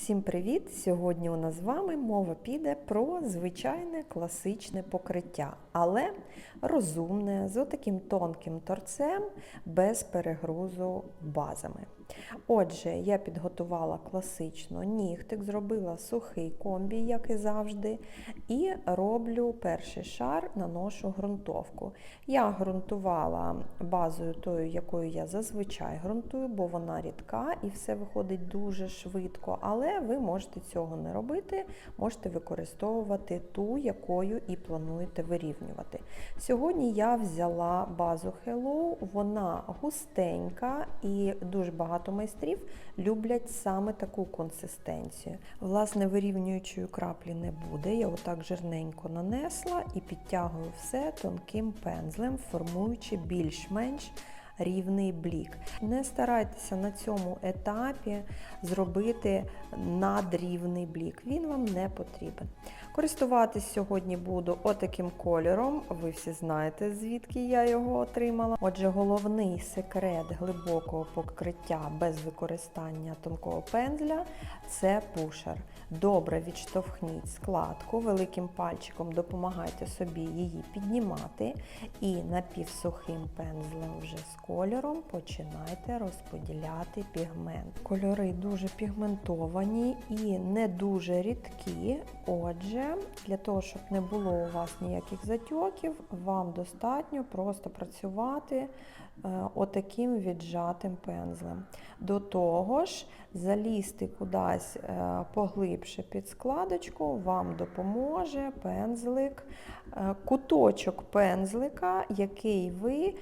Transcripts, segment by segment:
Всім привіт! Сьогодні у нас з вами мова піде про звичайне класичне покриття, але розумне, з отаким тонким торцем, без перегрузу базами. Отже, я підготувала класично нігтик, зробила сухий комбі, як і завжди, і роблю перший шар, наношу ґрунтовку. Я ґрунтувала базою тою, якою я зазвичай ґрунтую, бо вона рідка і все виходить дуже швидко. Але ви можете цього не робити, можете використовувати ту, якою і плануєте вирівнювати. Сьогодні я взяла базу Hello, вона густенька і дуже багато майстрів люблять саме таку консистенцію. Власне, вирівнюючої краплі не буде. Я отак жирненько нанесла і підтягую все тонким пензлем, формуючи більш-менш рівний блік. Не старайтеся на цьому етапі зробити надрівний блік. Він вам не потрібен. Користуватись сьогодні буду отаким кольором. Ви всі знаєте, звідки я його отримала. Отже, головний секрет глибокого покриття без використання тонкого пензля це пушер. Добре відштовхніть складку, великим пальчиком допомагайте собі її піднімати і напівсухим пензлем вже з кольором починайте розподіляти пігмент. Кольори дуже пігментовані і не дуже рідкі. Отже, для того, щоб не було у вас ніяких затьоків, вам достатньо просто працювати е, отаким віджатим пензлем. До того ж, залізти кудись е, поглибше під складочку вам допоможе пензлик, е, куточок пензлика, який ви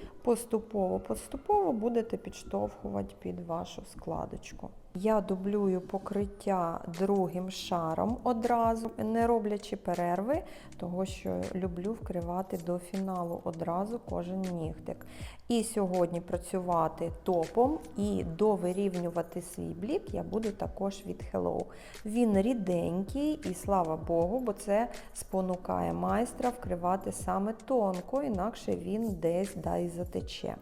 поступово-поступово будете підштовхувати під вашу складочку. Я дублюю покриття другим шаром одразу, не роблячи перерви, того що люблю вкривати до фіналу одразу кожен нігтик. І сьогодні працювати топом і довирівнювати свій блік я буду також від Hello. Він ріденький і слава Богу, бо це спонукає майстра вкривати саме тонко, інакше він десь дай затече.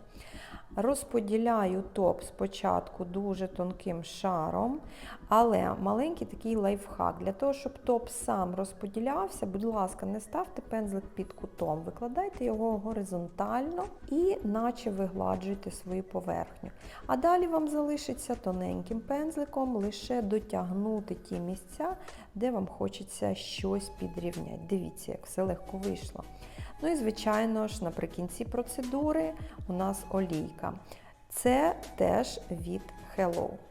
Розподіляю топ спочатку дуже тонким шаром, але маленький такий лайфхак. Для того, щоб топ сам розподілявся, будь ласка, не ставте пензлик під кутом, викладайте його горизонтально і наче вигладжуйте свою поверхню. А далі вам залишиться тоненьким пензликом лише дотягнути ті місця, де вам хочеться щось підрівняти. Дивіться, як все легко вийшло. Ну і, звичайно ж, наприкінці процедури у нас олійка. Це теж від Hello.